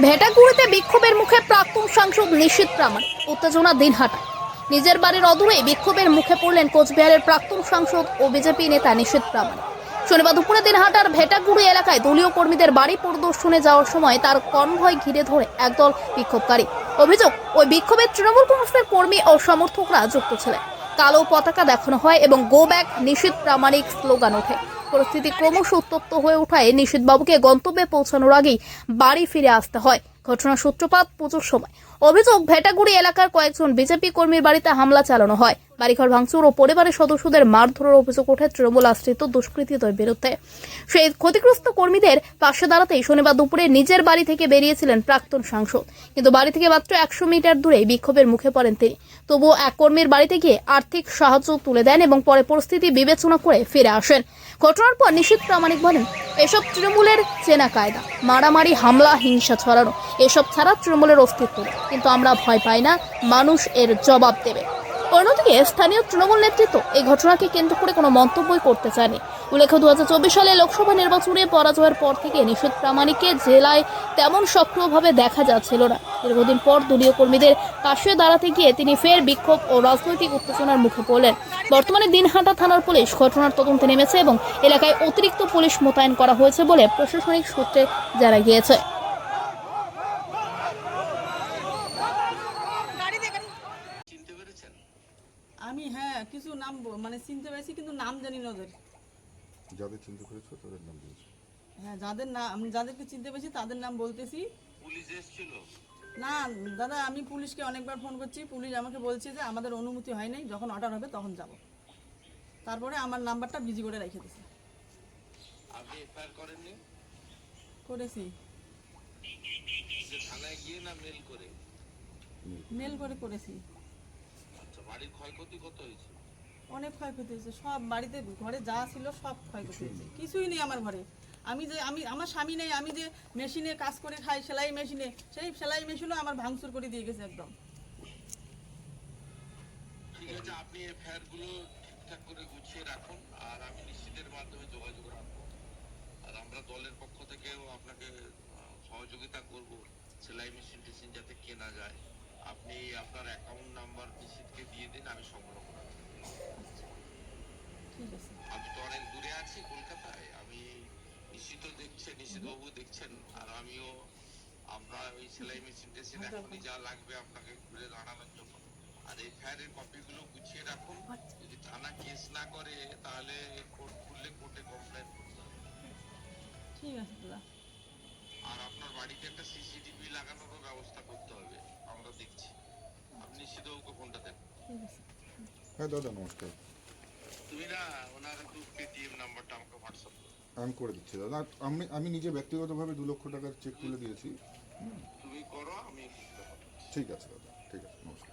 ভেটাগুড়িতে বিক্ষোভের মুখে প্রাক্তন সাংসদ নিশীত প্রামাণিক উত্তেজনা দিনহাটা নিজের বাড়ির অদূরে বিক্ষোভের মুখে পড়লেন কোচবিহারের প্রাক্তন সাংসদ ও বিজেপি নেতা নিশীত প্রামাণিক শনিবার দুপুরে দিনহাটার ভেটাগুড়ি এলাকায় দলীয় কর্মীদের বাড়ি পরিদর্শনে যাওয়ার সময় তার কনভয় ঘিরে ধরে একদল বিক্ষোভকারী। অভিযোগ, ওই বিক্ষোভে তৃণমূল কংগ্রেসের কর্মী ও সমর্থকরা যুক্ত ছিলেন। কালো পতাকা দেখানো হয় এবং go back Nishith Pramanik slogan ওঠে। পরিস্থিতি ক্রমশ উত্তপ্ত হয়ে ওঠায় নিশীথবাবুকে গন্তব্যে পৌঁছানোর আগেই বাড়ি ফিরে আসতে হয়। ঘটনার সূত্রপাত পুজোর সময়। অভিযোগ, ভেটাগুড়ি এলাকার কয়েকজন বিজেপি কর্মীর বাড়িতে হামলা চালানো হয়। বাড়িঘর ভাঙচুর ও পরিবারের সদস্যদের মারধরের অভিযোগ ওঠে তৃণমূল আশ্রিত দুষ্কৃতীদের বিরুদ্ধে। সেই ক্ষতিগ্রস্ত কর্মীদের পাশে দাঁড়াতেই শনিবার দুপুরে নিজের বাড়ি থেকে বেরিয়েছিলেন প্রাক্তন সাংসদ। কিন্তু বাড়ি থেকে মাত্র একশো মিটার দূরে বিক্ষোভের মুখে পড়েন তিনি। তবুও এক কর্মীর বাড়িতে গিয়ে আর্থিক সাহায্য তুলে দেন এবং পরে পরিস্থিতি বিবেচনা করে ফিরে আসেন। ঘটনার পর নিশীত প্রামাণিক বলেন, এসব তৃণমূলের চেনা কায়দা। মারামারি, হামলা, হিংসা ছড়ানো, এসব ছাড়া তৃণমূলের অস্তিত্ব কিন্তু আমরা ভয় পাই না, মানুষ এর জবাব দেবে। অন্যদিকে স্থানীয় তৃণমূল নেতৃত্ব এই ঘটনাকে কেন্দ্র করে কোনো মন্তব্যই করতে চায়নি। উল্লেখ্য দু হাজার চব্বিশ সালে লোকসভা নির্বাচনে পরাজয়ের পর থেকে নিষেধ প্রামাণিককে জেলায় তেমন সক্রিয়ভাবে দেখা যাচ্ছিল না। দীর্ঘদিন পর দলীয় কর্মীদের পাশে দাঁড়াতে গিয়ে তিনি ফের বিক্ষোভ ও রাজনৈতিক উত্তেজনার মুখে পড়লেন। বর্তমানে দিনহাটা থানার পুলিশ ঘটনার তদন্তে নেমেছে এবং এলাকায় অতিরিক্ত পুলিশ মোতায়েন করা হয়েছে বলে প্রশাসনিক সূত্রে জানা গিয়েছে চিনতে পেরেছেন আমি হ্যাঁ কিছু নাম ব- মানে চিনতে পেরেছি কিন্তু নাম জানি না ওদের। যাদের চিন্তা করেছ তাদের নাম দিয়েছ। হ্যাঁ যাদের নাম আমি যাদেরকে চিনতে পেরেছি তাদের নাম বলতেছি। পুলিশ এসেছিল? না দাদা আমি পুলিশকে অনেকবার ফোন করছি। পুলিশ আমাকে বলছে যে আমাদের অনুমতি হয় নাই যখন অর্ডার হবে তখন যাব। তারপরে আমার নাম্বারটা বিজি করে রেখে দিয়েছে। আপনি এফআইআর করেননি? করেছি। যে থানায় গিয়ে না মেল করে। মেল করে করেছি। বাড়ির ক্ষয়ক্ষতি কত হয়েছে? অনেক ক্ষয়ক্ষতি হয়েছে সব বাড়িতে ঘরে যা ছিল সব ক্ষয়ক্ষতি হয়েছে। কিছুই নেই আমার ঘরে। আমি যে আমি আমার স্বামী নেই আমি যে মেশিনে কাজ করে খাই সেলাই মেশিনে সেই সেলাই মেশিনও আমার ভাঙচুর করে দিয়ে গেছে একদম। ঠিক আছে আপনি এফআইআরগুলো ঠিকঠাক করে গুছিয়ে রাখুন আর আমি নিশ্চিতের মাধ্যমে যোগাযোগ রাখব। আর আমরা দলের পক্ষ থেকেও আপনাকে সহযোগিতা করব সেলাই মেশিন টেশিন যাতে কেনা যায়। আপনি আপনার অ্যাকাউন্ট নাম্বার নিশ্চিতকে দিয়ে দিন আমি সংগ্রহ করে। আমি তো অনেক দূরে আছি কলকাতায় আমি নিশ্চিত দেখছেন নিশ্চিতবাবু দেখছেন আর আমিও আমরা ওই সেলাই মেশিন টেশিন এখনই যা লাগবে আপনাকে ঘুরে দাঁড়ানোর জন্য। আর এই ফায়ারের কপিগুলো গুছিয়ে রাখুন। যদি থানা কেস না করে তাহলে কোর্ট খুললে কোর্টে কমপ্লেন করতে হবে। ঠিক আছে দাদা। আর আপনার বাড়িতে একটা সিসিটিভি লাগানোরও ব্যবস্থা করতে হবে আমরা দেখছি আপনি নিশ্চিতবাবুকে ফোনটা দেন ঠিক আছে হ্যাঁ দাদা নমস্কার। তুমি না ওনার পেটিএম নাম্বারটা আমাকে হোয়াটসঅ্যাপ আমি করে দিচ্ছি দাদা। আমি আমি নিজে ব্যক্তিগতভাবে দু লক্ষ টাকার চেক তুলে দিয়েছি। তুমি করো আমি ঠিক আছে দাদা। ঠিক আছে নমস্কার।